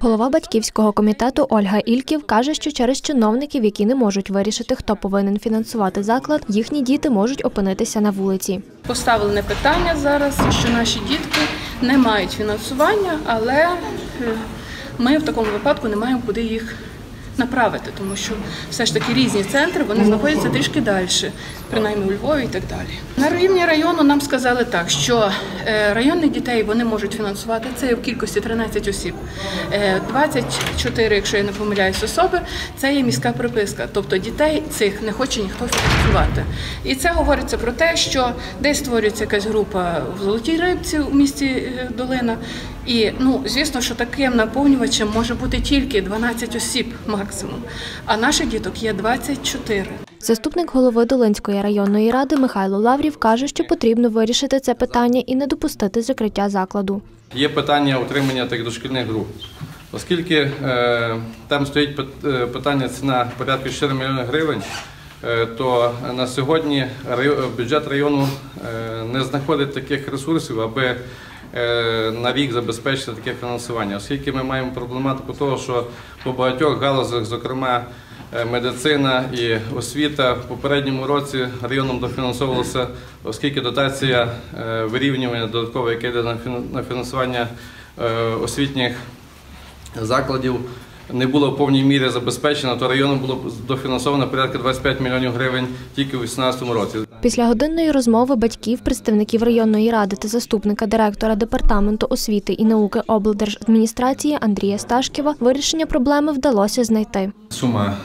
Голова батьківського комітету Ольга Ільків каже, що через чиновників, які не можуть вирішити, хто повинен фінансувати заклад, їхні діти можуть опинитися на вулиці. Поставлене питання зараз, що наші дітки не мають фінансування, але е, ми в такому випадку не маємо куди їх направити, тому що все ж таки різні центри вони знаходяться трішки далі, принаймні у Львові і так далі. На рівні району нам сказали так, що е, районних дітей вони можуть фінансувати це в кількості 13 осіб. Е, 24, якщо я не помиляюсь, особи це є міська приписка. Тобто дітей цих не хоче ніхто фінансувати. І це говориться про те, що десь створюється якась група в Золотій Рибці у місті е, Долина. І ну, звісно, що таким наповнювачем може бути тільки 12 осіб максимум. А наших діток є 24. Заступник голови Долинської районної ради Михайло Лаврів каже, що потрібно вирішити це питання і не допустити закриття закладу. Є питання утримання тих дошкільних груп. Оскільки е, там стоїть е, питання ціна порядку 4 мільйони гривень, е, то на сьогодні бюджет району е, не знаходить таких ресурсів, аби на рік забезпечити таке фінансування. Оскільки ми маємо проблематику того, що по багатьох галузях, зокрема е, медицина і освіта, в попередньому році районом дофінансовувалося, оскільки дотація е, вирівнювання додаткове, яке йде на фінансування е, освітніх закладів не було в повній мірі забезпечено, то районом було дофінансовано порядка 25 мільйонів гривень тільки у 2018 році. Після годинної розмови батьків, представників районної ради та заступника директора департаменту освіти і науки облдержадміністрації Андрія Сташківа вирішення проблеми вдалося знайти. Сума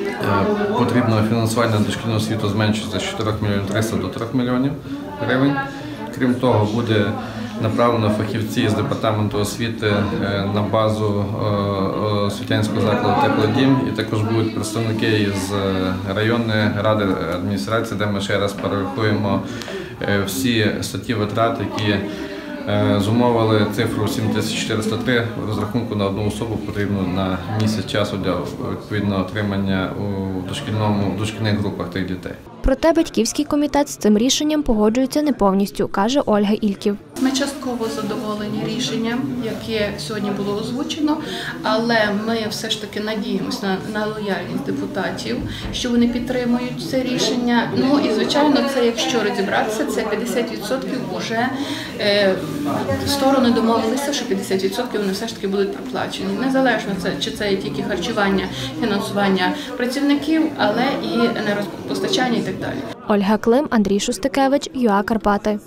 е, потрібного фінансування дошкільного освіту зменшується з 4 мільйонів 300 до 3 мільйонів гривень. Крім того, буде направлено фахівці з департаменту освіти е, на базу е, освітянського закладу Теплодім, і також будуть представники з районної ради адміністрації, де ми ще раз перерахуємо е, всі статті витрат, які Е, Зумовили цифру 7403 розрахунку на одну особу потрібно на місяць часу для відповідного отримання у дошкільному дошкільних групах тих дітей. Проте батьківський комітет з цим рішенням погоджується не повністю, каже Ольга Ільків. Ми частково задоволені рішенням, яке сьогодні було озвучено, але ми все ж таки надіємося на, на лояльність депутатів, що вони підтримують це рішення. Ну і звичайно, це якщо розібратися, це 50% уже е, сторони домовилися, що 50% вони все ж таки будуть проплачені. Незалежно це чи це тільки харчування, фінансування працівників, але і енергопостачання і далі. Ольга Клим, Андрій Шустикевич, ЮА Карпати.